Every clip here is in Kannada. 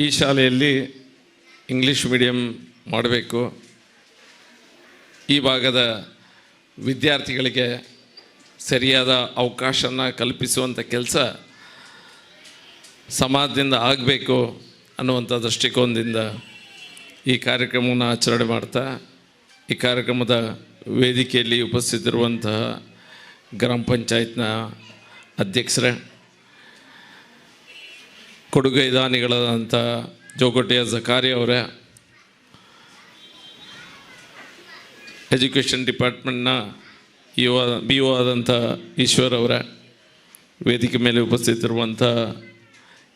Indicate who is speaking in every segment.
Speaker 1: ಈ ಶಾಲೆಯಲ್ಲಿ ಇಂಗ್ಲೀಷ್ ಮೀಡಿಯಂ ಮಾಡಬೇಕು. ಈ ಭಾಗದ ವಿದ್ಯಾರ್ಥಿಗಳಿಗೆ ಸರಿಯಾದ ಅವಕಾಶನ ಕಲ್ಪಿಸುವಂಥ ಕೆಲಸ ಸಮಾಜದಿಂದ ಆಗಬೇಕು ಅನ್ನುವಂಥ ದೃಷ್ಟಿಕೋನದಿಂದ ಈ ಕಾರ್ಯಕ್ರಮವನ್ನು ಆಚರಣೆ ಮಾಡ್ತಾ, ಈ ಕಾರ್ಯಕ್ರಮದ ವೇದಿಕೆಯಲ್ಲಿ ಉಪಸ್ಥಿತಿರುವಂತಹ ಗ್ರಾಮ ಪಂಚಾಯತ್ನ ಅಧ್ಯಕ್ಷರೇ ಕೊಡುಗೈ ದಾನಿಗಳಾದಂಥ ಜೋಕೋಟೆಯ ಜಕಾರಿ ಅವರೇ. ಎಜುಕೇಷನ್ ಡಿಪಾರ್ಟ್ಮೆಂಟ್ನ ಯು ಬಿ ಒ ಆದಂಥ ಈಶ್ವರ್ ಅವರ. ವೇದಿಕೆ ಮೇಲೆ ಉಪಸ್ಥಿತಿರುವಂಥ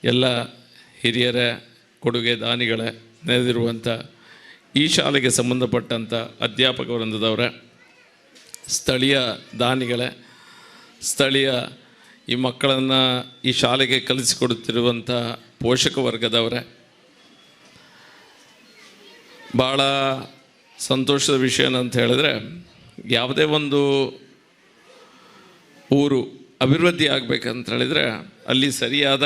Speaker 1: ಎಲ್ಲ ಹಿರಿಯರೇ, ಕೊಡುಗೆ ದಾನಿಗಳೇ ನೆರೆದಿರುವಂಥ ಈ ಶಾಲೆಗೆ ಸಂಬಂಧಪಟ್ಟಂಥ ಅಧ್ಯಾಪಕ ವೃಂದದವರೇ. ಸ್ಥಳೀಯ ದಾನಿಗಳೇ, ಸ್ಥಳೀಯ ಈ ಮಕ್ಕಳನ್ನು ಈ ಶಾಲೆಗೆ ಕಲಿಸಿಕೊಡುತ್ತಿರುವಂಥ ಪೋಷಕ ವರ್ಗದವರೇ, ಭಾಳ ಸಂತೋಷದ ವಿಷಯ ಅಂತ ಹೇಳಿದ್ರೆ, ಯಾವುದೇ ಒಂದು ಊರು ಅಭಿವೃದ್ಧಿ ಆಗಬೇಕಂತ ಹೇಳಿದರೆ ಅಲ್ಲಿ ಸರಿಯಾದ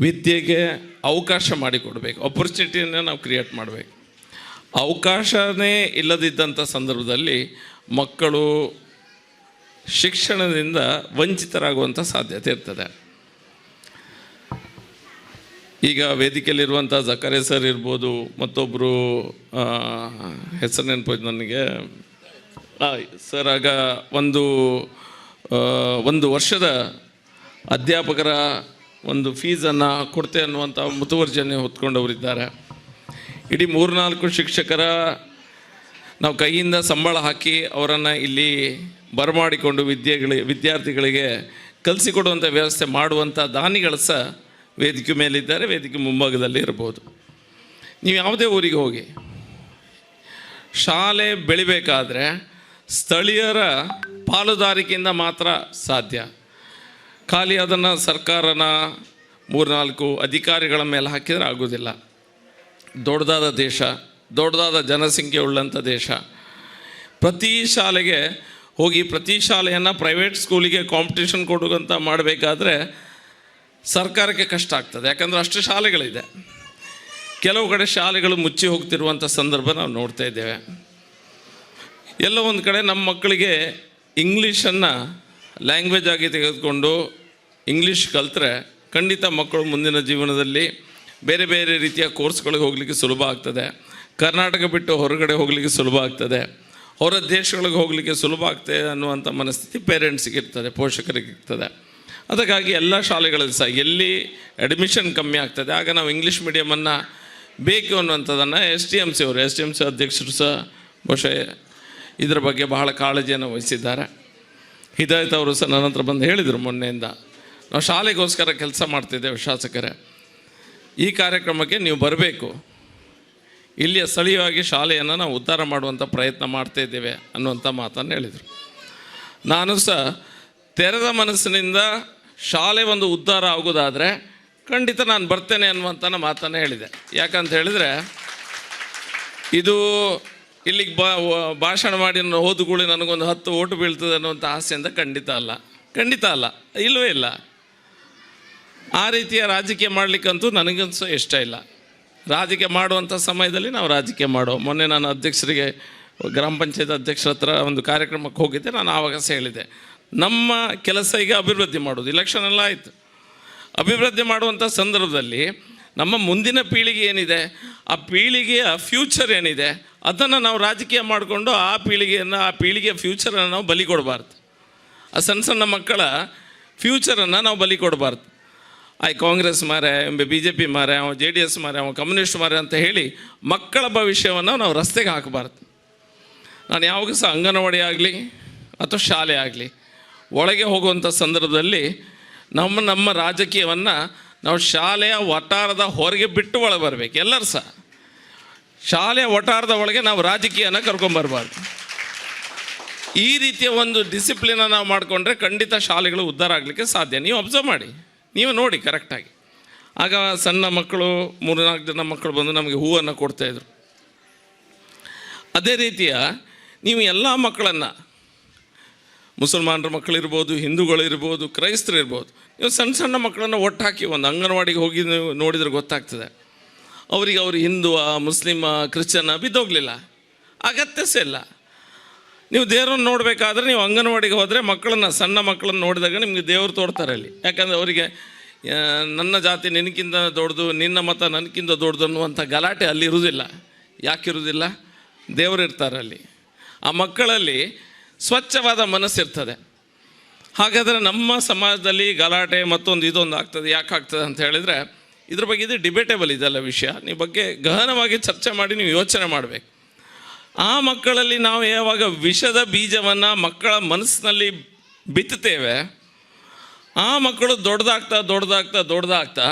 Speaker 1: ವಿದ್ಯೆಗೆ ಅವಕಾಶ ಮಾಡಿಕೊಡ್ಬೇಕು. ಅಪರ್ಚುನಿಟಿಯನ್ನು ನಾವು ಕ್ರಿಯೇಟ್ ಮಾಡಬೇಕು. ಅವಕಾಶವೇ ಇಲ್ಲದಿದ್ದಂಥ ಸಂದರ್ಭದಲ್ಲಿ ಮಕ್ಕಳು ಶಿಕ್ಷಣದಿಂದ ವಂಚಿತರಾಗುವಂಥ ಸಾಧ್ಯತೆ ಇರ್ತದೆ. ಈಗ ವೇದಿಕೆಯಲ್ಲಿರುವಂಥ ಜಕರೆ ಸರ್ ಇರ್ಬೋದು ಮತ್ತೊಬ್ಬರು ಹೆಸರು ನೆನಪೋಯ್ತು ನನಗೆ. ಸರ್, ಆಗ ಒಂದು ಒಂದು ವರ್ಷದ ಅಧ್ಯಾಪಕರ ಒಂದು ಫೀಸನ್ನು ಕೊಡ್ತೆ ಅನ್ನುವಂಥ ಮುತುವರ್ಜನೆ ಹೊತ್ಕೊಂಡವರಿದ್ದಾರೆ. ಇಡೀ ಮೂರ್ನಾಲ್ಕು ಶಿಕ್ಷಕರ ನಾವು ಕೈಯಿಂದ ಸಂಬಳ ಹಾಕಿ ಅವರನ್ನು ಇಲ್ಲಿ ಬರಮಾಡಿಕೊಂಡು ವಿದ್ಯೆಗಳಿಗೆ ವಿದ್ಯಾರ್ಥಿಗಳಿಗೆ ಕಲಿಸಿಕೊಡುವಂಥ ವ್ಯವಸ್ಥೆ ಮಾಡುವಂಥ ದಾನಿಗಳು ಸಹ ವೇದಿಕೆ ಮೇಲಿದ್ದಾರೆ, ವೇದಿಕೆ ಮುಂಭಾಗದಲ್ಲಿ ಇರ್ಬೋದು. ನೀವು ಯಾವುದೇ ಊರಿಗೆ ಹೋಗಿ, ಶಾಲೆ ಬೆಳಿಬೇಕಾದ್ರೆ ಸ್ಥಳೀಯರ ಪಾಲುದಾರಿಕೆಯಿಂದ ಮಾತ್ರ ಸಾಧ್ಯ. ಖಾಲಿ ಅದನ್ನು ಸರ್ಕಾರನ ಮೂರ್ನಾಲ್ಕು ಅಧಿಕಾರಿಗಳ ಮೇಲೆ ಹಾಕಿದರೆ ಆಗೋದಿಲ್ಲ ದೊಡ್ಡದಾದ ದೇಶ, ದೊಡ್ಡದಾದ ಜನಸಂಖ್ಯೆ ಉಳ್ಳಂಥ ದೇಶ. ಪ್ರತಿ ಶಾಲೆಗೆ ಹೋಗಿ ಪ್ರತಿ ಶಾಲೆಯನ್ನು ಪ್ರೈವೇಟ್ ಸ್ಕೂಲಿಗೆ ಕಾಂಪಿಟೇಷನ್ ಕೊಡುವಂಥ ಮಾಡಬೇಕಾದ್ರೆ ಸರ್ಕಾರಕ್ಕೆ ಕಷ್ಟ ಆಗ್ತದೆ. ಯಾಕಂದರೆ ಅಷ್ಟು ಶಾಲೆಗಳಿದೆ. ಕೆಲವು ಕಡೆ ಶಾಲೆಗಳು ಮುಚ್ಚಿ ಹೋಗ್ತಿರುವಂಥ ಸಂದರ್ಭ ನಾವು ನೋಡ್ತಾ ಇದ್ದೇವೆ. ಎಲ್ಲ ಒಂದು ಕಡೆ ನಮ್ಮ ಮಕ್ಕಳಿಗೆ ಇಂಗ್ಲೀಷನ್ನು ಲ್ಯಾಂಗ್ವೇಜ್ ಆಗಿ ತೆಗೆದುಕೊಂಡು ಇಂಗ್ಲೀಷ್ ಕಲಿತ್ರೆ ಖಂಡಿತ ಮಕ್ಕಳು ಮುಂದಿನ ಜೀವನದಲ್ಲಿ ಬೇರೆ ಬೇರೆ ರೀತಿಯ ಕೋರ್ಸ್ಗಳಿಗೆ ಹೋಗಲಿಕ್ಕೆ ಸುಲಭ ಆಗ್ತದೆ. ಕರ್ನಾಟಕ ಬಿಟ್ಟು ಹೊರಗಡೆ ಹೋಗಲಿಕ್ಕೆ ಸುಲಭ ಆಗ್ತದೆ. ಹೊರ ದೇಶಗಳಿಗೆ ಹೋಗಲಿಕ್ಕೆ ಸುಲಭ ಆಗ್ತದೆ ಅನ್ನುವಂಥ ಮನಸ್ಥಿತಿ ಪೇರೆಂಟ್ಸಿಗೆ ಇರ್ತದೆ ಪೋಷಕರಿಗೆ ಇರ್ತದೆ ಅದಕ್ಕಾಗಿ ಎಲ್ಲ ಶಾಲೆಗಳಲ್ಲಿ ಸಹ ಎಲ್ಲಿ ಅಡ್ಮಿಷನ್ ಕಮ್ಮಿ ಆಗ್ತದೆ, ಆಗ ನಾವು ಇಂಗ್ಲೀಷ್ ಮೀಡಿಯಮನ್ನು ಬೇಕು ಅನ್ನುವಂಥದ್ದನ್ನು ಎಸ್ ಟಿ ಎಂ ಸಿ ಅವರು ಎಸ್ ಟಿ ಎಂ ಸಿ ಅಧ್ಯಕ್ಷರು ಸಹ ಬಹುಶಃ ಇದರ ಬಗ್ಗೆ ಬಹಳ ಕಾಳಜಿಯನ್ನು ವಹಿಸಿದ್ದಾರೆ. ಹಿದಾಯತ್ ಅವರು ಸಹ ನನ್ನ ಹತ್ರ ಬಂದು ಹೇಳಿದರು ಮೊನ್ನೆಯಿಂದ, ನಾವು ಶಾಲೆಗೋಸ್ಕರ ಕೆಲಸ ಮಾಡ್ತಿದ್ದೇವೆ ಶಾಸಕರೇ. ಈ ಕಾರ್ಯಕ್ರಮಕ್ಕೆ ನೀವು ಬರಬೇಕು. ಇಲ್ಲಿಯ ಸ್ಥಳೀಯವಾಗಿ ಶಾಲೆಯನ್ನು ನಾವು ಉದ್ಧಾರ ಮಾಡುವಂಥ ಪ್ರಯತ್ನ ಮಾಡ್ತಾ ಇದ್ದೇವೆ ಅನ್ನುವಂಥ ಮಾತನ್ನು ಹೇಳಿದರು. ನಾನು ಸಹ ತೆರೆದ ಮನಸ್ಸಿನಿಂದ ಶಾಲೆ ಒಂದು ಉದ್ಧಾರ ಆಗೋದಾದರೆ ಖಂಡಿತ ನಾನು ಬರ್ತೇನೆ ಅನ್ನುವಂಥ ಮಾತನ್ನು ಹೇಳಿದೆ. ಯಾಕಂತ ಹೇಳಿದರೆ ಇದು ಇಲ್ಲಿಗೆ ಬಾ ಭಾಷಣ ಮಾಡಿ ನಾನು ಓದುಗಳು ನನಗೊಂದು ಹತ್ತು ಓಟು ಬೀಳ್ತದೆ ಅನ್ನುವಂಥ ಆಸೆಯಿಂದ ಖಂಡಿತ ಅಲ್ಲ. ಖಂಡಿತ ಅಲ್ಲ, ಇಲ್ಲವೇ ಇಲ್ಲ. ಆ ರೀತಿಯ ರಾಜಕೀಯ ಮಾಡಲಿಕ್ಕಂತೂ ನನಗಂತೂ ಇಷ್ಟ ಇಲ್ಲ. ರಾಜಕೀಯ ಮಾಡುವಂಥ ಸಮಯದಲ್ಲಿ ನಾವು ರಾಜಕೀಯ ಮಾಡೋ. ಮೊನ್ನೆ ನಾನು ಅಧ್ಯಕ್ಷರಿಗೆ, ಗ್ರಾಮ ಪಂಚಾಯತ್ ಅಧ್ಯಕ್ಷರ ಹತ್ರ ಒಂದು ಕಾರ್ಯಕ್ರಮಕ್ಕೆ ಹೋಗಿದ್ದೆ, ನಾನು ಆವಾಗ ಹೇಳಿದೆ, ನಮ್ಮ ಕೆಲಸ ಈಗ ಅಭಿವೃದ್ಧಿ ಮಾಡೋದು ಇಲೆಕ್ಷನ್ ಎಲ್ಲ ಆಯಿತು. ಅಭಿವೃದ್ಧಿ ಮಾಡುವಂಥ ಸಂದರ್ಭದಲ್ಲಿ ನಮ್ಮ ಮುಂದಿನ ಪೀಳಿಗೆ ಏನಿದೆ, ಆ ಪೀಳಿಗೆಯ ಫ್ಯೂಚರ್ ಏನಿದೆ, ಅದನ್ನು ನಾವು ರಾಜಕೀಯ ಮಾಡಿಕೊಂಡು ಆ ಪೀಳಿಗೆಯನ್ನು, ಆ ಪೀಳಿಗೆಯ ಫ್ಯೂಚರನ್ನು ನಾವು ಬಲಿ ಕೊಡಬಾರ್ದು. ಆ ಸಣ್ಣ ಸಣ್ಣ ಮಕ್ಕಳ ಫ್ಯೂಚರನ್ನು ನಾವು ಬಲಿ ಕೊಡಬಾರ್ದು. ಆಯ್, ಕಾಂಗ್ರೆಸ್ ಮಾರೆ ಬಿ ಜೆ ಪಿ ಮಾರೆ, ಅವ ಜೆ ಡಿ ಎಸ್ ಮಾರೆ, ಅವ ಕಮ್ಯುನಿಸ್ಟ್ ಮಾರೆ ಅಂತ ಹೇಳಿ ಮಕ್ಕಳ ಭವಿಷ್ಯವನ್ನು ನಾವು ರಸ್ತೆಗೆ ಹಾಕಬಾರ್ದು. ನಾನು ಯಾವಾಗ ಸಹ ಅಂಗನವಾಡಿ ಆಗಲಿ ಅಥವಾ ಶಾಲೆ ಆಗಲಿ, ಒಳಗೆ ಹೋಗುವಂಥ ಸಂದರ್ಭದಲ್ಲಿ ನಮ್ಮ ನಮ್ಮ ರಾಜಕೀಯವನ್ನು ನಾವು ಶಾಲೆಯ ವಟಾರದ ಹೊರಗೆ ಬಿಟ್ಟು ಒಳಗೆ ಬರಬೇಕು ಎಲ್ಲರೂ ಸಹ. ಶಾಲೆಯ ವಟಾರದ ಒಳಗೆ ನಾವು ರಾಜಕೀಯನ ಕರ್ಕೊಂಬರ್ಬಾರ್ದು ಈ ರೀತಿಯ ಒಂದು ಡಿಸಿಪ್ಲಿನ ನಾವು ಮಾಡಿಕೊಂಡ್ರೆ ಖಂಡಿತ ಶಾಲೆಗಳು ಉದ್ಧಾರ ಆಗಲಿಕ್ಕೆ ಸಾಧ್ಯ. ನೀವು ಅಬ್ಸರ್ವ್ ಮಾಡಿ. ನೀವು ನೋಡಿ ಕರೆಕ್ಟಾಗಿ ಆಗ. ಸಣ್ಣ ಮಕ್ಕಳು ಮೂರು ನಾಲ್ಕು ಜನ ಮಕ್ಕಳು ಬಂದು ನಮಗೆ ಹೂವನ್ನು ಕೊಡ್ತಾಯಿದ್ರು ಅದೇ ರೀತಿಯ ನೀವು ಎಲ್ಲ ಮಕ್ಕಳನ್ನು, ಮುಸಲ್ಮಾನರ ಮಕ್ಕಳಿರ್ಬೋದು, ಹಿಂದೂಗಳಿರ್ಬೋದು, ಕ್ರೈಸ್ತರಿರ್ಬೋದು, ನೀವು ಸಣ್ಣ ಸಣ್ಣ ಮಕ್ಕಳನ್ನು ಒಟ್ಟಾಕಿ ಒಂದು ಅಂಗನವಾಡಿಗೆ ಹೋಗಿ ನೀವು ನೋಡಿದ್ರೆ ಗೊತ್ತಾಗ್ತದೆ. ಅವರಿಗೆ ಅವರು ಹಿಂದೂ ಮುಸ್ಲಿಮ, ಕ್ರಿಶ್ಚಿಯನ್ನ ಬಿದ್ದೋಗಲಿಲ್ಲ. ಅಗತ್ಯ ಸಹ ಇಲ್ಲ. ನೀವು ದೇವರನ್ನು ನೋಡಬೇಕಾದ್ರೆ ನೀವು ಅಂಗನವಾಡಿಗೆ ಹೋದರೆ ಮಕ್ಕಳನ್ನ, ಸಣ್ಣ ಮಕ್ಕಳನ್ನು ನೋಡಿದಾಗ ನಿಮಗೆ ದೇವರು ತೋರ್ತಾರೆ ಅಲ್ಲಿ. ಯಾಕಂದರೆ ಅವರಿಗೆ ನನ್ನ ಜಾತಿ ನಿನಗಿಂತ ದೊಡ್ಡದು, ನಿನ್ನ ಮತ ನನಗಿಂತ ದೊಡ್ಡದು ಅನ್ನುವಂಥ ಗಲಾಟೆ ಅಲ್ಲಿ ಇರುವುದಿಲ್ಲ. ಯಾಕಿರುವುದಿಲ್ಲ ದೇವರು ಇರ್ತಾರೆ ಅಲ್ಲಿ. ಆ ಮಕ್ಕಳಲ್ಲಿ ಸ್ವಚ್ಛವಾದ ಮನಸ್ಸಿರ್ತದೆ ಹಾಗಾದರೆ ನಮ್ಮ ಸಮಾಜದಲ್ಲಿ ಗಲಾಟೆ ಮತ್ತೊಂದು ಇದೊಂದು ಆಗ್ತದೆ. ಯಾಕೆ ಆಗ್ತದೆ ಅಂತ ಹೇಳಿದರೆ, ಇದ್ರ ಬಗ್ಗೆ ಇದು ಡಿಬೇಟೇಬಲ್ ಇದೆಲ್ಲ ವಿಷಯ. ನೀವು ಬಗ್ಗೆ ಗಹನವಾಗಿ ಚರ್ಚೆ ಮಾಡಿ ನೀವು ಯೋಚನೆ ಮಾಡಬೇಕು. ಆ ಮಕ್ಕಳಲ್ಲಿ ನಾವು ಯಾವಾಗ ವಿಷದ ಬೀಜವನ್ನು ಮಕ್ಕಳ ಮನಸ್ಸಿನಲ್ಲಿ ಬಿತ್ತುತ್ತೇವೆ ಆ ಮಕ್ಕಳು ದೊಡ್ಡದಾಗ್ತಾ ದೊಡ್ಡದಾಗ್ತಾ ದೊಡ್ಡದಾಗ್ತಾ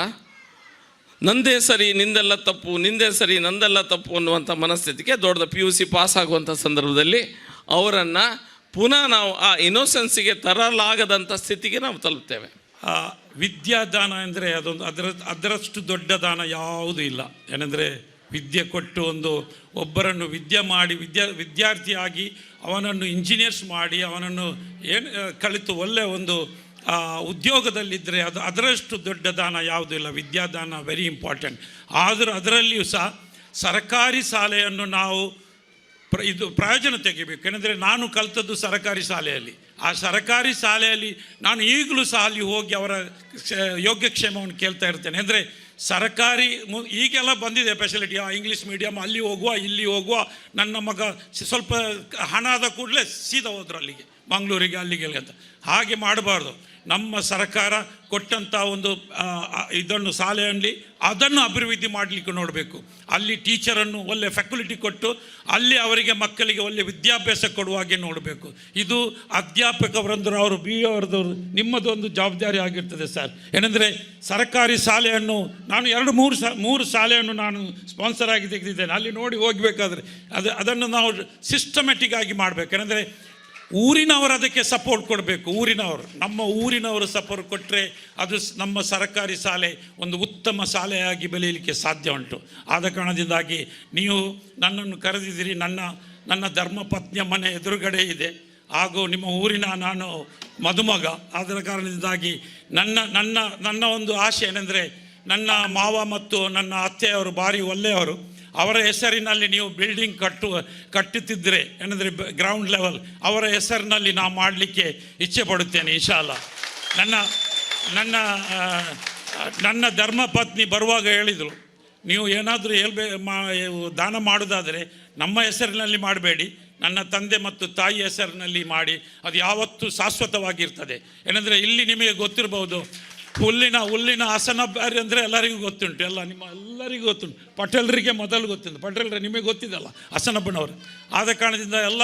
Speaker 1: ನಂದೇ ಸರಿ ನಿಂದೆಲ್ಲ ತಪ್ಪು ನಿಂದೇ ಸರಿ ನಂದೆಲ್ಲ ತಪ್ಪು ಅನ್ನುವಂಥ ಮನಸ್ಥಿತಿಗೆ ದೊಡ್ಡದ ಪಿ ಯು ಸಿ ಪಾಸ್ ಆಗುವಂಥ ಸಂದರ್ಭದಲ್ಲಿ ಅವರನ್ನು ಪುನಃ ನಾವು ಆ ಇನ್ನೋಸೆನ್ಸಿಗೆ ತರಲಾಗದಂಥ ಸ್ಥಿತಿಗೆ ನಾವು ತಲುಪ್ತೇವೆ.
Speaker 2: ಆ, ವಿದ್ಯಾದಾನ ಅಂದರೆ ಅದೊಂದು ಅದರ ಅದರಷ್ಟು ದೊಡ್ಡ ದಾನ ಯಾವುದೂ ಇಲ್ಲ. ಏನೆಂದರೆ ವಿದ್ಯೆ ಕೊಟ್ಟು ಒಂದು ಒಬ್ಬರನ್ನು ವಿದ್ಯೆ ಮಾಡಿ ವಿದ್ಯಾ ವಿದ್ಯಾರ್ಥಿಯಾಗಿ ಅವನನ್ನು ಇಂಜಿನಿಯರ್ಸ್ ಮಾಡಿ ಅವನನ್ನು ಏನು ಕಲಿತು ಒಳ್ಳೆಯ ಒಂದು ಉದ್ಯೋಗದಲ್ಲಿದ್ದರೆ ಅದು ಅದರಷ್ಟು ದೊಡ್ಡ ದಾನ ಯಾವುದೂ ಇಲ್ಲ. ವಿದ್ಯಾದಾನ ವೆರಿ ಇಂಪಾರ್ಟೆಂಟ್ ಆದರೂ ಅದರಲ್ಲಿಯೂ ಸಹ ಸರ್ಕಾರಿ ಶಾಲೆಯನ್ನು ನಾವು ಪ್ರ, ಇದು ಪ್ರಯೋಜನ ತೆಗಿಬೇಕು. ಏನೆಂದರೆ ನಾನು ಕಲಿತದ್ದು ಸರಕಾರಿ ಶಾಲೆಯಲ್ಲಿ. ಆ ಸರಕಾರಿ ಶಾಲೆಯಲ್ಲಿ ನಾನು ಈಗಲೂ ಸಹ ಅಲ್ಲಿ ಹೋಗಿ ಅವರ ಕ್ಷ- ಯೋಗ್ಯಕ್ಷೇಮವನ್ನು ಕೇಳ್ತಾ ಇರ್ತೇನೆ. ಅಂದರೆ ಸರಕಾರಿ ಈಗೆಲ್ಲ ಬಂದಿದೆ ಫೆಸಿಲಿಟಿ ಆ ಇಂಗ್ಲೀಷ್ ಮೀಡಿಯಮ್ ಅಲ್ಲಿ ಹೋಗುವ, ಇಲ್ಲಿ ಹೋಗುವ, ನನ್ನ ಮಗ ಸ್ವಲ್ಪ ಹಣ ಆದ ಕೂಡಲೇ ಸೀದಾ ಹೋದ್ರು ಅಲ್ಲಿಗೆ. ಮಂಗಳೂರಿಗೆ ಅಲ್ಲಿಗೆ ಅಂತ. ಹಾಗೆ ಮಾಡಬಾರ್ದು. ನಮ್ಮ ಸರ್ಕಾರ ಕೊಟ್ಟಂಥ ಒಂದು ಇದನ್ನು ಶಾಲೆಯಲ್ಲಿ ಅದನ್ನು ಅಭಿವೃದ್ಧಿ ಮಾಡಲಿಕ್ಕೆ ನೋಡಬೇಕು. ಅಲ್ಲಿ ಟೀಚರನ್ನು ಒಳ್ಳೆ ಫ್ಯಾಕಲ್ಟಿ ಕೊಟ್ಟು, ಅಲ್ಲಿ ಅವರಿಗೆ ಮಕ್ಕಳಿಗೆ ಒಳ್ಳೆ ವಿದ್ಯಾಭ್ಯಾಸ ಕೊಡುವ ಹಾಗೆ ನೋಡಬೇಕು. ಇದು ಅಧ್ಯಾಪಕ ವೃಂದರು, ಅವರು ಬಿ ಅವರದವರು ನಿಮ್ಮದೊಂದು ಜವಾಬ್ದಾರಿ ಆಗಿರ್ತದೆ ಸರ್. ಏನಂದರೆ, ಸರ್ಕಾರಿ ಶಾಲೆಯನ್ನು ನಾನು ಎರಡು, ಮೂರು ಸಾ, ಮೂರು ಶಾಲೆಯನ್ನು ನಾನು ಸ್ಪಾನ್ಸರ್ ಆಗಿ ತೆಗೆದಿದ್ದೇನೆ. ಅಲ್ಲಿ ನೋಡಿ ಹೋಗಬೇಕಾದ್ರೆ, ಅದು, ಅದನ್ನು ನಾವು ಸಿಸ್ಟಮೆಟಿಕ್ ಆಗಿ ಮಾಡಬೇಕು. ಏನಂದರೆ ಊರಿನವರು ಅದಕ್ಕೆ ಸಪೋರ್ಟ್ ಕೊಡಬೇಕು. ಊರಿನವರು, ನಮ್ಮ ಊರಿನವರು ಸಪೋರ್ಟ್ ಕೊಟ್ಟರೆ ಅದು ನಮ್ಮ ಸರ್ಕಾರಿ ಶಾಲೆ ಒಂದು ಉತ್ತಮ ಶಾಲೆಯಾಗಿ ಬೆಳೆಯಲಿಕ್ಕೆ ಸಾಧ್ಯ ಉಂಟು. ಆದ ಕಾರಣದಿಂದಾಗಿ ನೀವು ನನ್ನನ್ನು ಕರೆದಿದ್ದೀರಿ, ನನ್ನ ನನ್ನ ಧರ್ಮಪತ್ನಿಯ ಮನೆ ಎದುರುಗಡೆ ಇದೆ. ಹಾಗೂ ನಿಮ್ಮ ಊರಿನ ನಾನು ಮದುಮಗ. ಅದರ ಕಾರಣದಿಂದಾಗಿ ನನ್ನ ನನ್ನ ನನ್ನ ಒಂದು ಆಶೆ ಏನೆಂದರೆ ನನ್ನ ಮಾವ ಮತ್ತು ನನ್ನ ಅತ್ತೆಯವರು ಭಾರಿ ಒಳ್ಳೆಯವರು. ಅವರ ಹೆಸರಿನಲ್ಲಿ ನೀವು ಬಿಲ್ಡಿಂಗ್ ಕಟ್ಟುವ ಕಟ್ಟುತ್ತಿದ್ದರೆ ಏನಂದರೆ ಗ್ರೌಂಡ್ ಲೆವೆಲ್ ಅವರ ಹೆಸರಿನಲ್ಲಿ ನಾವು ಮಾಡಲಿಕ್ಕೆ ಇಚ್ಛೆ ಪಡುತ್ತೇನೆ ಇಶಾಲ ನನ್ನ ನನ್ನ ನನ್ನ ಧರ್ಮಪತ್ನಿ ಬರುವಾಗ ಹೇಳಿದರು ನೀವು ಏನಾದರೂ ಹೇಳ್ಬೇ, ಮಾ ದಾನ ಮಾಡೋದಾದರೆ ನಮ್ಮ ಹೆಸರಿನಲ್ಲಿ ಮಾಡಬೇಡಿ, ನನ್ನ ತಂದೆ ಮತ್ತು ತಾಯಿ ಹೆಸರಿನಲ್ಲಿ ಮಾಡಿ, ಅದು ಯಾವತ್ತೂ ಶಾಶ್ವತವಾಗಿರ್ತದೆ. ಏನಂದರೆ ಇಲ್ಲಿ ನಿಮಗೆ ಗೊತ್ತಿರಬಹುದು ಹುಲ್ಲಿನ ಹುಲ್ಲಿನ ಆಸನ ಬ್ಯಾರಿ ಅಂದರೆ ಎಲ್ಲರಿಗೂ ಗೊತ್ತುಂಟು. ಎಲ್ಲ ನಿಮ್ಮ ಎಲ್ಲರಿಗೂ ಗೊತ್ತುಂಟು. ಪಟೇಲರಿಗೆ ಮೊದಲು ಗೊತ್ತುಂಟು ಪಟೇಲ್ರೆ ನಿಮಗೆ ಗೊತ್ತಿದಲ್ಲ ಹಸನಬ್ಬನವರು ಆದ ಕಾರಣದಿಂದ ಎಲ್ಲ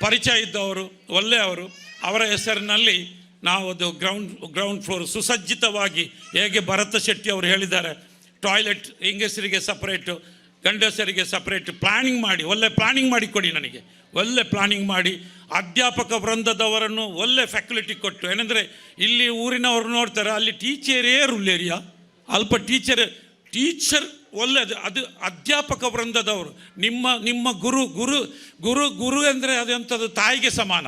Speaker 2: ಪರಿಚಯ ಇದ್ದವರು, ಒಳ್ಳೆಯವರು, ಅವರ ಹೆಸರಿನಲ್ಲಿ ನಾವು ಅದು ಗ್ರೌಂಡ್ ಗ್ರೌಂಡ್ ಫ್ಲೋರ್ ಸುಸಜ್ಜಿತವಾಗಿ ಹೇಗೆ ಭರತ ಶೆಟ್ಟಿ ಅವರು ಹೇಳಿದ್ದಾರೆ ಟಾಯ್ಲೆಟ್ ಹೆಂಗಸರಿಗೆ ಸಪ್ರೇಟು ಗಂಡಸರಿಗೆ ಸಪ್ರೇಟ್ ಪ್ಲಾನಿಂಗ್ ಮಾಡಿ, ಒಳ್ಳೆ ಪ್ಲಾನಿಂಗ್ ಮಾಡಿ ಕೊಡಿ ನನಗೆ. ಒಳ್ಳೆ ಪ್ಲಾನಿಂಗ್ ಮಾಡಿ, ಅಧ್ಯಾಪಕ ವೃಂದದವರನ್ನು ಒಳ್ಳೆ ಫ್ಯಾಕಲ್ಟಿ ಕೊಟ್ಟು. ಏನಂದರೆ, ಇಲ್ಲಿ ಊರಿನವರು ನೋಡ್ತಾರೆ, ಅಲ್ಲಿ ಟೀಚರೇ ರುಲ್ಲೇರಿಯಾ ಅಲ್ಪ ಟೀಚರ್ ಟೀಚರ್ ಒಳ್ಳೆಯದು ಅದು ಅಧ್ಯಾಪಕ ವೃಂದದವರು. ನಿಮ್ಮ ನಿಮ್ಮ ಗುರು ಗುರು ಗುರು ಗುರು ಅಂದರೆ ಅದೆಂಥದ್ದು ತಾಯಿಗೆ ಸಮಾನ.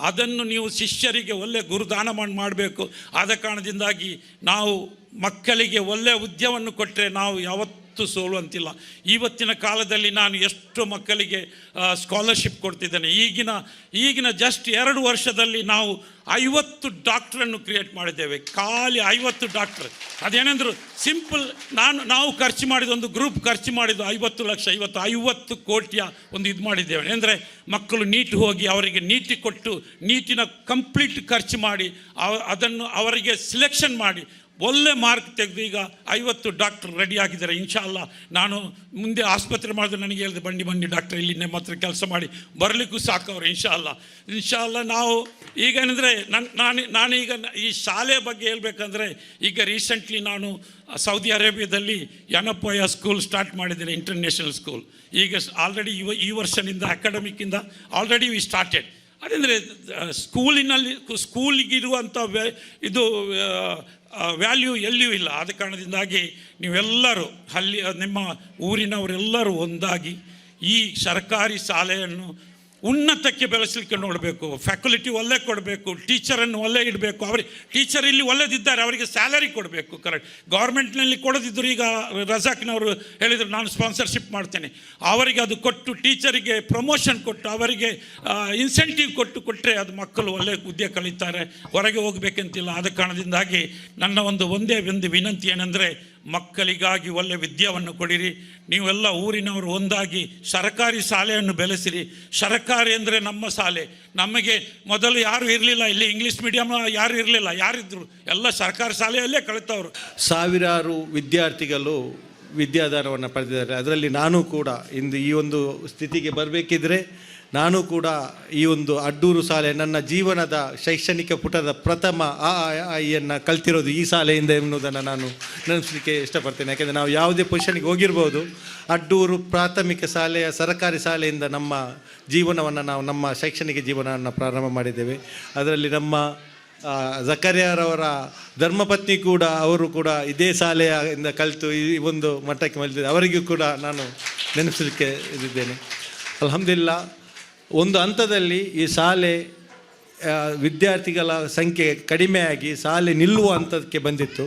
Speaker 2: ಅದನ್ನು ನೀವು ಶಿಷ್ಯರಿಗೆ ಒಳ್ಳೆ ಗುರುದಾನ ಮಾಡಿ, ಮಾಡಬೇಕು. ಆದ ಕಾರಣದಿಂದಾಗಿ ನಾವು ಮಕ್ಕಳಿಗೆ ಒಳ್ಳೆಯ ಉದ್ಯವನ್ನು ಕೊಟ್ಟರೆ ನಾವು ಯಾವತ್ತೂ ಸೋಲುವಂತಿಲ್ಲ ಇವತ್ತಿನ ಕಾಲದಲ್ಲಿ ನಾನು ಎಷ್ಟು ಮಕ್ಕಳಿಗೆ ಸ್ಕಾಲರ್ಶಿಪ್ ಕೊಡ್ತಿದ್ದೇನೆ. ಈಗಿನ ಈಗಿನ ಜಸ್ಟ್ ಎರಡು ವರ್ಷದಲ್ಲಿ ನಾವು ಐವತ್ತು ಡಾಕ್ಟ್ರನ್ನು ಕ್ರಿಯೇಟ್ ಮಾಡಿದ್ದೇವೆ. ಖಾಲಿ ಐವತ್ತು ಡಾಕ್ಟ್ರ್. ಅದೇನೆಂದ್ರು ಸಿಂಪಲ್ ನಾನು, ನಾವು ಖರ್ಚು ಮಾಡಿದ ಒಂದು ಗ್ರೂಪ್ ಖರ್ಚು ಮಾಡಿದ್ದು ಐವತ್ತು ಲಕ್ಷ, ಐವತ್ತು ಐವತ್ತು ಕೋಟಿಯ ಒಂದು ಇದು ಮಾಡಿದ್ದೇವೆ. ಅಂದರೆ ಮಕ್ಕಳು ನೀಟ್ ಹೋಗಿ ಅವರಿಗೆ ನೀಟಿ ಕೊಟ್ಟು ನೀಟಿನ ಕಂಪ್ಲೀಟ್ ಖರ್ಚು ಮಾಡಿ ಅದನ್ನು ಅವರಿಗೆ ಸಿಲೆಕ್ಷನ್ ಮಾಡಿ ಒಳ್ಳೆ ಮಾರ್ಕ್ ತೆಗೆದು ಈಗ ಐವತ್ತು ಡಾಕ್ಟರ್ ರೆಡಿ ಆಗಿದ್ದಾರೆ. ಇನ್ಶಾಲ್ಲ ನಾನು ಮುಂದೆ ಆಸ್ಪತ್ರೆ ಮಾಡಿದ್ರೆ ನನಗೆ ಹೇಳಿದೆ ಬಂಡಿ ಬಂಡಿ ಡಾಕ್ಟರ್, ಇಲ್ಲಿ ನಿಮ್ಮ ಹತ್ರ ಕೆಲಸ ಮಾಡಿ. ಬರಲಿಕ್ಕೂ ಸಾಕವ್ರು ಇನ್ಶಾಲ್ಲ ಇನ್ಶಾಲ್ಲ ನಾವು ಈಗ ಏನಂದರೆ ನನ್ನ ನಾನು ನಾನೀಗ ಈ ಶಾಲೆ ಬಗ್ಗೆ ಹೇಳ್ಬೇಕಂದ್ರೆ ಈಗ ರೀಸೆಂಟ್ಲಿ ನಾನು ಸೌದಿ ಅರೇಬಿಯಾದಲ್ಲಿ ಯನಪೋಯ ಸ್ಕೂಲ್ ಸ್ಟಾರ್ಟ್ ಮಾಡಿದ್ದೇನೆ, ಇಂಟರ್ನ್ಯಾಷನಲ್ ಸ್ಕೂಲ್. ಈಗ ಆಲ್ರೆಡಿ ಇವ, ಈ ವರ್ಷದಿಂದ ಅಕಾಡೆಮಿಕ್ಕಿಂದ ಆಲ್ರೆಡಿ ವಿ ಸ್ಟಾರ್ಟೆಡ್. ಅದಂದರೆ ಸ್ಕೂಲಿನಲ್ಲಿ, ಸ್ಕೂಲಿಗಿರುವಂಥ ಇದು ವ್ಯಾಲ್ಯೂ ಎಲ್ಲಿಯೂ ಇಲ್ಲ. ಆದ ಕಾರಣದಿಂದಾಗಿ ನೀವೆಲ್ಲರೂ ಅಲ್ಲಿ ನಿಮ್ಮ ಊರಿನವರೆಲ್ಲರೂ ಒಂದಾಗಿ ಈ ಸರ್ಕಾರಿ ಶಾಲೆಯನ್ನು ಉನ್ನತಕ್ಕೆ ಬೆಳೆಸಲಿಕ್ಕೆ ನೋಡಬೇಕು ಫ್ಯಾಕಲ್ಟಿ ಒಳ್ಳೆ ಕೊಡಬೇಕು ಟೀಚರನ್ನು ಒಳ್ಳೆ ಇಡಬೇಕು ಅವರಿಗೆ ಟೀಚರ್ ಇಲ್ಲಿ ಒಳ್ಳೆದಿದ್ದಾರೆ, ಅವರಿಗೆ ಸ್ಯಾಲರಿ ಕೊಡಬೇಕು ಕರೆಕ್ಟ್ ಗೌರ್ಮೆಂಟ್ನಲ್ಲಿ ಕೊಡದಿದ್ದರು ಈಗ ರಜಾಕ್ನವರು ಹೇಳಿದರು, ನಾನು ಸ್ಪಾನ್ಸರ್ಶಿಪ್ ಮಾಡ್ತೇನೆ. ಅವರಿಗೆ ಅದು ಕೊಟ್ಟು ಟೀಚರಿಗೆ ಪ್ರಮೋಷನ್ ಕೊಟ್ಟು, ಅವರಿಗೆ ಇನ್ಸೆಂಟಿವ್ ಕೊಟ್ಟು ಕೊಟ್ಟರೆ ಅದು ಮಕ್ಕಳು ಒಳ್ಳೆ ಹುದ್ದೆ ಕಲಿತಾರೆ, ಹೊರಗೆ ಹೋಗಬೇಕಂತಿಲ್ಲ. ಆದ ಕಾರಣದಿಂದಾಗಿ ನನ್ನ ಒಂದು ಒಂದೇ ಒಂದು ವಿನಂತಿ ಏನಂದರೆ ಮಕ್ಕಳಿಗಾಗಿ ಒಳ್ಳೆ ವಿದ್ಯೆಯನ್ನು ಕೊಡಿರಿ. ನೀವೆಲ್ಲ ಊರಿನವರು ಒಂದಾಗಿ ಸರ್ಕಾರಿ ಶಾಲೆಯನ್ನು ಬೆಳೆಸಿರಿ. ಸರ್ಕಾರಿ ಅಂದರೆ ನಮ್ಮ ಶಾಲೆ. ನಮಗೆ ಮೊದಲು ಯಾರು ಇರಲಿಲ್ಲ, ಇಲ್ಲಿ ಇಂಗ್ಲೀಷ್ ಮೀಡಿಯಮ್ ಯಾರು ಇರಲಿಲ್ಲ, ಯಾರಿದ್ರು. ಎಲ್ಲ ಸರ್ಕಾರಿ ಶಾಲೆಯಲ್ಲೇ ಕಲಿತವರು
Speaker 3: ಸಾವಿರಾರು ವಿದ್ಯಾರ್ಥಿಗಳು ವಿದ್ಯಾಧಾರವನ್ನು ಪಡೆದಿದ್ದಾರೆ. ಅದರಲ್ಲಿ ನಾನು ಕೂಡ ಇಂದು ಈ ಒಂದು ಸ್ಥಿತಿಗೆ ಬರಬೇಕಿದ್ರೆ ನಾನು ಕೂಡ ಈ ಒಂದು ಅಡ್ಡೂರು ಶಾಲೆ, ನನ್ನ ಜೀವನದ ಶೈಕ್ಷಣಿಕ ಪುಟದ ಪ್ರಥಮ ಆ ಐಯನ್ನು ಕಲ್ತಿರೋದು ಈ ಶಾಲೆಯಿಂದ ಎನ್ನುವುದನ್ನು ನಾನು ನೆನೆಸಲಿಕ್ಕೆ ಇಷ್ಟಪಡ್ತೇನೆ. ಯಾಕೆಂದರೆ ನಾವು ಯಾವುದೇ ಪೊಸಿಷನ್ಗೆ ಹೋಗಿರ್ಬೋದು, ಅಡ್ಡೂರು ಪ್ರಾಥಮಿಕ ಶಾಲೆಯ ಸರ್ಕಾರಿ ಶಾಲೆಯಿಂದ ನಮ್ಮ ಜೀವನವನ್ನು ನಾವು, ನಮ್ಮ ಶೈಕ್ಷಣಿಕ ಜೀವನವನ್ನು ಪ್ರಾರಂಭ ಮಾಡಿದ್ದೇವೆ. ಅದರಲ್ಲಿ ನಮ್ಮ ಜಕರಿಯಾರವರ ಧರ್ಮಪತ್ನಿ ಕೂಡ, ಅವರು ಕೂಡ ಇದೇ ಶಾಲೆಯಿಂದ ಕಲಿತು ಈ ಒಂದು ಮಟ್ಟಕ್ಕೆ ಮಲಿತಿದ್ದಾರೆ. ಅವರಿಗೂ ಕೂಡ ನಾನು ನೆನಪಿಸಲಿಕ್ಕೆ ಇದ್ದೇನೆ ಅಲ್ಹಮ್ದುಲಿಲ್ಲ ಒಂದು ಹಂತದಲ್ಲಿ ಈ ಶಾಲೆ ವಿದ್ಯಾರ್ಥಿಗಳ ಸಂಖ್ಯೆ ಕಡಿಮೆಯಾಗಿ ಶಾಲೆ ನಿಲ್ಲುವ ಹಂತಕ್ಕೆ ಬಂದಿತ್ತು.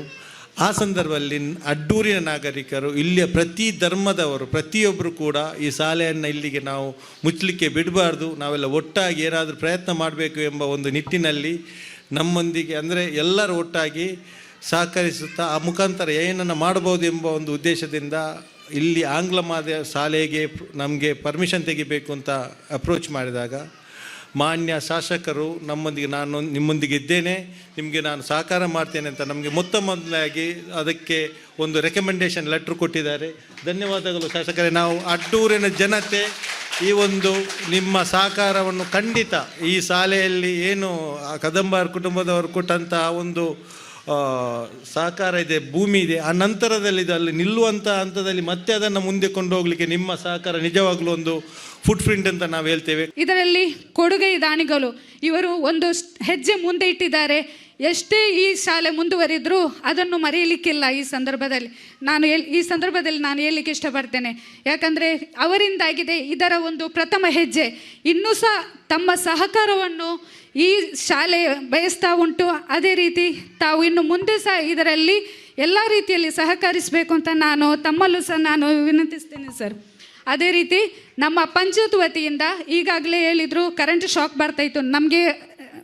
Speaker 3: ಆ ಸಂದರ್ಭದಲ್ಲಿ ಅಡ್ಡೂರಿನ ನಾಗರಿಕರು ಇಲ್ಲಿಯ ಪ್ರತಿ ಧರ್ಮದವರು ಪ್ರತಿಯೊಬ್ಬರು ಕೂಡ ಈ ಶಾಲೆಯನ್ನು ಇಲ್ಲಿಗೆ ನಾವು ಮುಚ್ಚಲಿಕ್ಕೆ ಬಿಡಬಾರ್ದು, ನಾವೆಲ್ಲ ಒಟ್ಟಾಗಿ ಏನಾದರೂ ಪ್ರಯತ್ನ ಮಾಡಬೇಕು ಎಂಬ ಒಂದು ನಿಟ್ಟಿನಲ್ಲಿ ನಮ್ಮೊಂದಿಗೆ, ಅಂದರೆ ಎಲ್ಲರೂ ಒಟ್ಟಾಗಿ ಸಹಕರಿಸುತ್ತಾ ಆ ಮುಖಾಂತರ ಏನನ್ನು ಮಾಡ್ಬೋದು ಎಂಬ ಒಂದು ಉದ್ದೇಶದಿಂದ ಇಲ್ಲಿ ಆಂಗ್ಲ ಮಾಧ್ಯ ಶಾಲೆಗೆ ನಮಗೆ ಪರ್ಮಿಷನ್ ತೆಗಿಬೇಕು ಅಂತ ಅಪ್ರೋಚ್ ಮಾಡಿದಾಗ, ಮಾನ್ಯ ಶಾಸಕರು ನಮ್ಮೊಂದಿಗೆ ನಾನು ನಿಮ್ಮೊಂದಿಗೆ ಇದ್ದೇನೆ, ನಿಮಗೆ ನಾನು ಸಹಕಾರ ಮಾಡ್ತೇನೆ ಅಂತ ನಮಗೆ ಮೊತ್ತ ಮೊದಲಾಗಿ ಅದಕ್ಕೆ ಒಂದು ರೆಕಮೆಂಡೇಶನ್ ಲೆಟ್ರ್ ಕೊಟ್ಟಿದ್ದಾರೆ. ಧನ್ಯವಾದಗಳು ಶಾಸಕರೇ. ನಾವು ಅಡ್ಡೂರಿನ ಜನತೆ ಈ ಒಂದು ನಿಮ್ಮ ಸಹಕಾರವನ್ನು ಖಂಡಿತ ಈ ಶಾಲೆಯಲ್ಲಿ ಏನು ಕದಂಬಾರ್ ಕುಟುಂಬದವರು ಕೊಟ್ಟಂತಹ ಒಂದು ಸಹಕಾರ ಇದೆ, ಭೂಮಿ ಇದೆ, ಆ ನಂತರದಲ್ಲಿ ಇದು ಅಲ್ಲಿ ನಿಲ್ಲುವಂಥ ಹಂತದಲ್ಲಿ ಮತ್ತೆ ಅದನ್ನು ಮುಂದೆ ಕೊಂಡೋಗ್ಲಿಕ್ಕೆ ನಿಮ್ಮ ಸಹಕಾರ ನಿಜವಾಗ್ಲೂ ಒಂದು ಫುಟ್ ಪ್ರಿಂಟ್ ಅಂತ ನಾವು ಹೇಳ್ತೇವೆ.
Speaker 4: ಇದರಲ್ಲಿ ಕೊಡುಗೆ ದಾನಿಗಳು ಇವರು ಒಂದು ಹೆಜ್ಜೆ ಮುಂದೆ ಇಟ್ಟಿದ್ದಾರೆ. ಎಷ್ಟೇ ಈ ಶಾಲೆ ಮುಂದುವರಿದ್ರೂ ಅದನ್ನು ಮರೆಯಲಿಕ್ಕಿಲ್ಲ ಈ ಸಂದರ್ಭದಲ್ಲಿ. ನಾನು ಈ ಸಂದರ್ಭದಲ್ಲಿ ನಾನು ಹೇಳಲಿಕ್ಕೆ ಇಷ್ಟಪಡ್ತೇನೆ. ಯಾಕಂದರೆ ಅವರಿಂದಾಗಿದೆ ಇದರ ಒಂದು ಪ್ರಥಮ ಹೆಜ್ಜೆ. ಇನ್ನೂ ಸಹ ತಮ್ಮ ಸಹಕಾರವನ್ನು ಈ ಶಾಲೆ ಬಯಸ್ತಾ ಉಂಟು. ಅದೇ ರೀತಿ ತಾವು ಇನ್ನು ಮುಂದೆ ಸಹ ಇದರಲ್ಲಿ ಎಲ್ಲ ರೀತಿಯಲ್ಲಿ ಸಹಕರಿಸಬೇಕು ಅಂತ ನಾನು ತಮ್ಮಲ್ಲೂ ಸಹ ನಾನು ವಿನಂತಿಸ್ತೇನೆ ಸರ್. ಅದೇ ರೀತಿ ನಮ್ಮ ಪಂಚಾಯತ್ ವತಿಯಿಂದ ಈಗಾಗಲೇ ಹೇಳಿದರು ಕರೆಂಟ್ ಶಾಕ್ ಬರ್ತಾಯಿತ್ತು ನಮಗೆ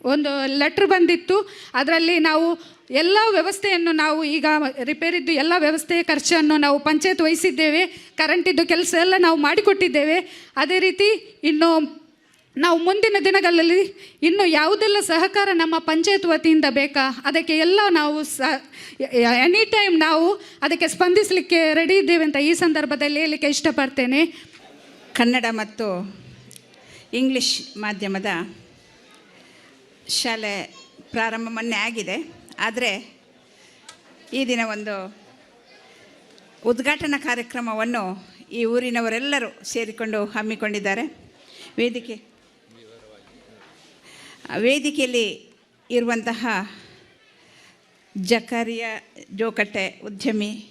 Speaker 4: ಒಂದು ಲೆಟ್ರ್ ಬಂದಿತ್ತು. ಅದರಲ್ಲಿ ನಾವು ಎಲ್ಲ ವ್ಯವಸ್ಥೆಯನ್ನು ನಾವು ಈಗ ರಿಪೇರಿದ್ದು ಎಲ್ಲ ವ್ಯವಸ್ಥೆಯ ಖರ್ಚನ್ನು ನಾವು ಪಂಚಾಯತ್ ವಹಿಸಿದ್ದೇವೆ. ಕರೆಂಟಿದ್ದು ಕೆಲಸ ಎಲ್ಲ ನಾವು ಮಾಡಿಕೊಟ್ಟಿದ್ದೇವೆ. ಅದೇ ರೀತಿ ಇನ್ನು ನಾವು ಮುಂದಿನ ದಿನಗಳಲ್ಲಿ ಇನ್ನು ಯಾವುದೆಲ್ಲ ಸಹಕಾರ ನಮ್ಮ ಪಂಚಾಯತ್ ವತಿಯಿಂದ ಬೇಕಾ, ಅದಕ್ಕೆ ಎಲ್ಲ ನಾವು ಸ ಎನಿ ಟೈಮ್ ನಾವು ಅದಕ್ಕೆ ಸ್ಪಂದಿಸಲಿಕ್ಕೆ ರೆಡಿ ಇದ್ದೇವೆ ಅಂತ ಈ ಸಂದರ್ಭದಲ್ಲಿ ಹೇಳಲಿಕ್ಕೆ ಇಷ್ಟಪಡ್ತೇನೆ.
Speaker 5: ಕನ್ನಡ ಮತ್ತು ಇಂಗ್ಲಿಷ್ ಮಾಧ್ಯಮದ ಶಾಲೆ ಪ್ರಾರಂಭ ಮೊನ್ನೆ ಆಗಿದೆ. ಆದರೆ ಈ ದಿನ ಒಂದು ಉದ್ಘಾಟನಾ ಕಾರ್ಯಕ್ರಮವನ್ನು ಈ ಊರಿನವರೆಲ್ಲರೂ ಸೇರಿಕೊಂಡು ಹಮ್ಮಿಕೊಂಡಿದ್ದಾರೆ. ವೇದಿಕೆ ವೇದಿಕೆಯಲ್ಲಿ ಇರುವಂತಹ ಜಕಾರಿಯ ಜೋಕಟ್ಟೆ ಉದ್ಯಮಿ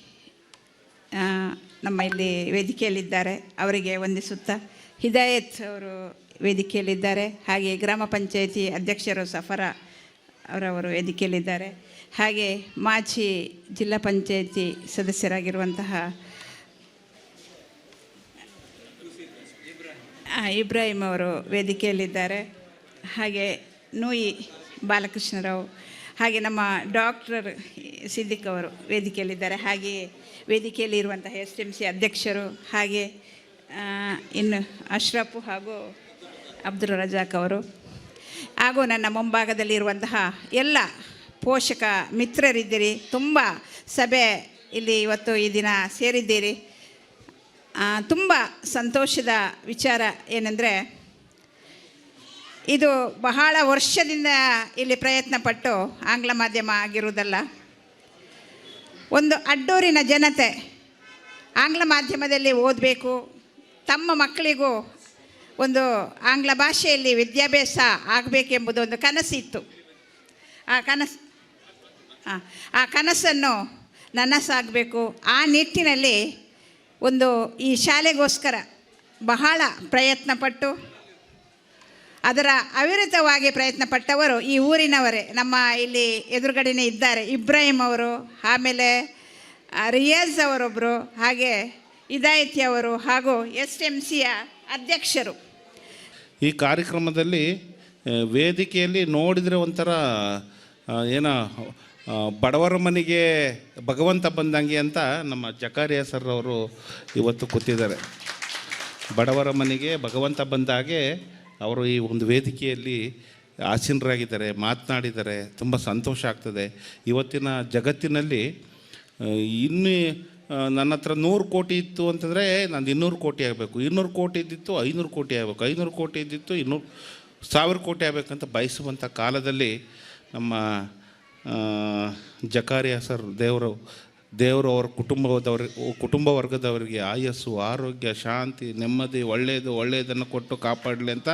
Speaker 5: ನಮ್ಮ ಇಲ್ಲಿ ವೇದಿಕೆಯಲ್ಲಿದ್ದಾರೆ. ಅವರಿಗೆ ವಂದಿಸುತ್ತಾ ಹಿದಾಯತ್ ಅವರು ವೇದಿಕೆಯಲ್ಲಿದ್ದಾರೆ. ಹಾಗೆ ಗ್ರಾಮ ಪಂಚಾಯಿತಿ ಅಧ್ಯಕ್ಷರು ಸಫರ ಅವರವರು ವೇದಿಕೆಯಲ್ಲಿದ್ದಾರೆ. ಹಾಗೆ ಮಾಜಿ ಜಿಲ್ಲಾ ಪಂಚಾಯಿತಿ ಸದಸ್ಯರಾಗಿರುವಂತಹ ಇಬ್ರಾಹಿಂ ಅವರು ವೇದಿಕೆಯಲ್ಲಿದ್ದಾರೆ. ಹಾಗೆ ನೂಯಿ ಬಾಲಕೃಷ್ಣರಾವ್, ಹಾಗೆ ನಮ್ಮ ಡಾಕ್ಟರ್ ಸಿದ್ದಿಕ್ ಅವರು ವೇದಿಕೆಯಲ್ಲಿದ್ದಾರೆ. ಹಾಗೆ ವೇದಿಕೆಯಲ್ಲಿ ಇರುವಂತಹ ಎಸ್ ಎಂ ಸಿ ಅಧ್ಯಕ್ಷರು, ಹಾಗೆ ಇನ್ನು ಅಶ್ರಫ್ ಹಾಗೂ ಅಬ್ದುಲ್ ರಜಾಕ್ ಅವರು. ಹಾಗೂ ನನ್ನ ಮುಂಭಾಗದಲ್ಲಿರುವಂತಹ ಎಲ್ಲ ಪೋಷಕ ಮಿತ್ರರಿದ್ದೀರಿ. ತುಂಬ ಸಭೆ ಇಲ್ಲಿ ಇವತ್ತು ಈ ದಿನ ಸೇರಿದ್ದೀರಿ. ತುಂಬ ಸಂತೋಷದ ವಿಚಾರ ಏನೆಂದರೆ ಇದು ಬಹಳ ವರ್ಷದಿಂದ ಇಲ್ಲಿ ಪ್ರಯತ್ನ ಪಟ್ಟು ಆಂಗ್ಲ ಮಾಧ್ಯಮ ಆಗಿರುವುದಲ್ಲ. ಒಂದು ಅಡ್ಡೂರಿನ ಜನತೆ ಆಂಗ್ಲ ಮಾಧ್ಯಮದಲ್ಲಿ ಓದಬೇಕು ತಮ್ಮ ಮಕ್ಕಳಿಗೂ ಒಂದು ಆಂಗ್ಲ ಭಾಷೆಯಲ್ಲಿ ವಿದ್ಯಾಭ್ಯಾಸ ಆಗಬೇಕೆಂಬುದು ಒಂದು ಕನಸಿತ್ತು. ಆ ಕನಸು ಆ, ಆ ಕನಸನ್ನು ನನಸಾಗಬೇಕು. ಆ ನಿಟ್ಟಿನಲ್ಲಿ ಒಂದು ಈ ಶಾಲೆಗೋಸ್ಕರ ಬಹಳ ಪ್ರಯತ್ನಪಟ್ಟು ಅದರ ಅವಿರತವಾಗಿ ಪ್ರಯತ್ನ ಪಟ್ಟವರು ಈ ಊರಿನವರೇ. ನಮ್ಮ ಇಲ್ಲಿ ಎದುರುಗಡೆನೇ ಇದ್ದಾರೆ ಇಬ್ರಾಹಿಂ ಅವರು, ಆಮೇಲೆ ರಿಯಾಜ್ ಅವರೊಬ್ಬರು ಹಾಗೆ ಇದಾಯತಿ ಅವರು ಹಾಗೂ ಎಸ್ ಎಂ ಸಿಯ ಅಧ್ಯಕ್ಷರು.
Speaker 6: ಈ ಕಾರ್ಯಕ್ರಮದಲ್ಲಿ ವೇದಿಕೆಯಲ್ಲಿ ನೋಡಿದರೆ ಒಂಥರ ಏನ ಬಡವರ ಮನೆಗೆ ಭಗವಂತ ಬಂದಂಗೆ ಅಂತ ನಮ್ಮ ಜಕಾರಿಯ ಸರ್ ಅವರು ಇವತ್ತು ಕೂತಿದ್ದಾರೆ. ಬಡವರ ಮನೆಗೆ ಭಗವಂತ ಬಂದಾಗೆ ಅವರು ಈ ಒಂದು ವೇದಿಕೆಯಲ್ಲಿ ಆಸೀನರಾಗಿದ್ದಾರೆ, ಮಾತನಾಡಿದ್ದಾರೆ, ತುಂಬ ಸಂತೋಷ ಆಗ್ತದೆ. ಇವತ್ತಿನ ಜಗತ್ತಿನಲ್ಲಿ ಇನ್ನು ನನ್ನ ಹತ್ರ ನೂರು ಕೋಟಿ ಇತ್ತು ಅಂತಂದರೆ ನಂದು ಇನ್ನೂರು ಕೋಟಿ ಆಗಬೇಕು. ಇನ್ನೂರು ಕೋಟಿ ಇದ್ದಿತ್ತು, ಐನೂರು ಕೋಟಿ ಆಗಬೇಕು. ಐನೂರು ಕೋಟಿ ಇದ್ದಿತ್ತು, ಇನ್ನೂರು ಸಾವಿರ ಕೋಟಿ ಆಗಬೇಕಂತ ಬಯಸುವಂಥ ಕಾಲದಲ್ಲಿ ನಮ್ಮ ಜಕಾರಿಯ ಸರ್, ದೇವರು ದೇವರು ಅವ್ರ ಕುಟುಂಬದವ್ರ, ಕುಟುಂಬ ವರ್ಗದವರಿಗೆ ಆಯಸ್ಸು, ಆರೋಗ್ಯ, ಶಾಂತಿ, ನೆಮ್ಮದಿ, ಒಳ್ಳೆಯದು, ಒಳ್ಳೆಯದನ್ನು ಕೊಟ್ಟು ಕಾಪಾಡಲಿ ಅಂತ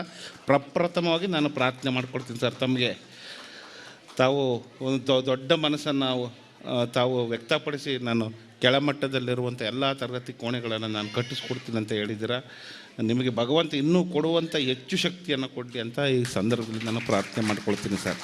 Speaker 6: ಪ್ರಪ್ರಥಮವಾಗಿ ನಾನು ಪ್ರಾರ್ಥನೆ ಮಾಡ್ಕೊಡ್ತೀನಿ ಸರ್. ತಮಗೆ ತಾವು ಒಂದು ದೊಡ್ಡ ಮನಸ್ಸನ್ನು ತಾವು ವ್ಯಕ್ತಪಡಿಸಿ ನಾನು ಕೆಳಮಟ್ಟದಲ್ಲಿರುವಂಥ ಎಲ್ಲ ತರಗತಿ ಕೋಣೆಗಳನ್ನು ನಾನು ಕಟ್ಟಿಸ್ಕೊಡ್ತೀನಿ ಅಂತ ಹೇಳಿದ್ದೀರಾ. ನಿಮಗೆ ಭಗವಂತ ಇನ್ನೂ ಕೊಡುವಂಥ ಹೆಚ್ಚು ಶಕ್ತಿಯನ್ನು ಕೊಡಲಿ ಅಂತ ಈ ಸಂದರ್ಭದಲ್ಲಿ ನಾನು ಪ್ರಾರ್ಥನೆ ಮಾಡ್ಕೊಳ್ತೀನಿ ಸರ್.